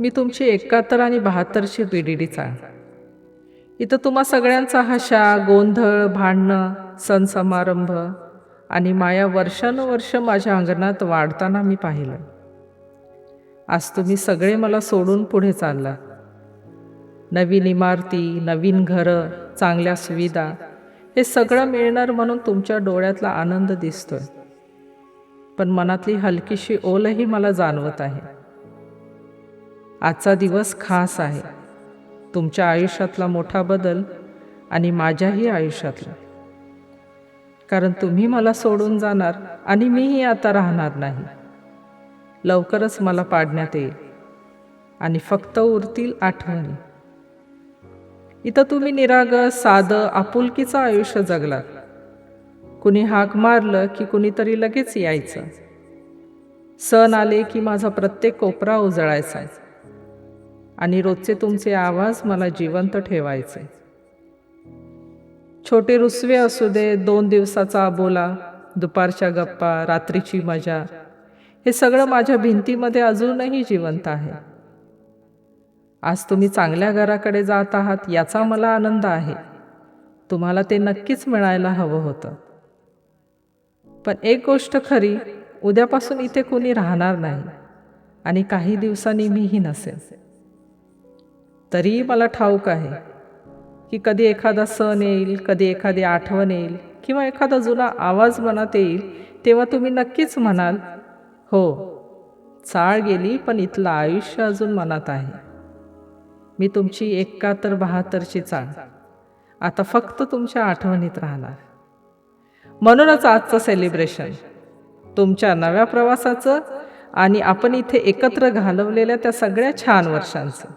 मी तुमची एकाहत्तर आणि बहात्तरची पी डी डी चाळ. इथं तुम्हा सगळ्यांचा हशा गोंधळ भांडणं सण समारंभ आणि माया वर्षानुवर्ष माझ्या अंगणात वाढताना मी पाहिलं. आज तुम्ही सगळे मला सोडून पुढे चालला. नवीन इमारती नवीन घरं चांगल्या सुविधा हे सगळं मिळणार म्हणून तुमच्या डोळ्यातला आनंद दिसतोय. पण मनातली हलकीशी ओलही मला जाणवत आहे. आजचा दिवस खास आहे. तुमच्या आयुष्यातला मोठा बदल आणि माझ्याही आयुष्यातला. कारण तुम्ही मला सोडून जाणार आणि मीही आता राहणार नाही. लवकरच मला पाडण्यात येईल. आणि फक्त उरतील आठवणी. इथं तुम्ही निरागस साधं आपुलकीचं आयुष्य जगलात. कुणी हाक मारलं की कुणीतरी लगेच यायचं. सण आले की माझा प्रत्येक कोपरा उजळायचा. आणि रोजचे तुमचे आवाज मला जिवंत ठेवायचे. छोटे रुसवे असू दे दोन दिवसाचा अबोला दुपारच्या गप्पा रात्रीची मजा हे सगळं माझ्या भिंतीमध्ये अजूनही जिवंत आहे. आज तुम्ही चांगल्या घराकडे जात आहात याचा मला आनंद आहे. तुम्हाला ते नक्कीच मिळायला हवं होतं. पण एक गोष्ट खरी उद्यापासून इथे कोणी राहणार नाही आणि काही दिवसांनी मीही नसेल तरीही मला ठाऊक आहे की कधी एखादा सण येईल कधी एखादी आठवण येईल किंवा एखादा जुना आवाज मनात येईल तेव्हा तुम्ही नक्कीच म्हणाल हो चाळ गेली पण इथलं आयुष्य अजून मनात आहे. मी तुमची एकाहत्तर बहात्तरची चाळ. आता फक्त तुमच्या आठवणीत राहणार. म्हणूनच आजचं सेलिब्रेशन तुमच्या नव्या प्रवासाचं आणि आपण इथे एकत्र घालवलेल्या त्या सगळ्या छान वर्षांचं.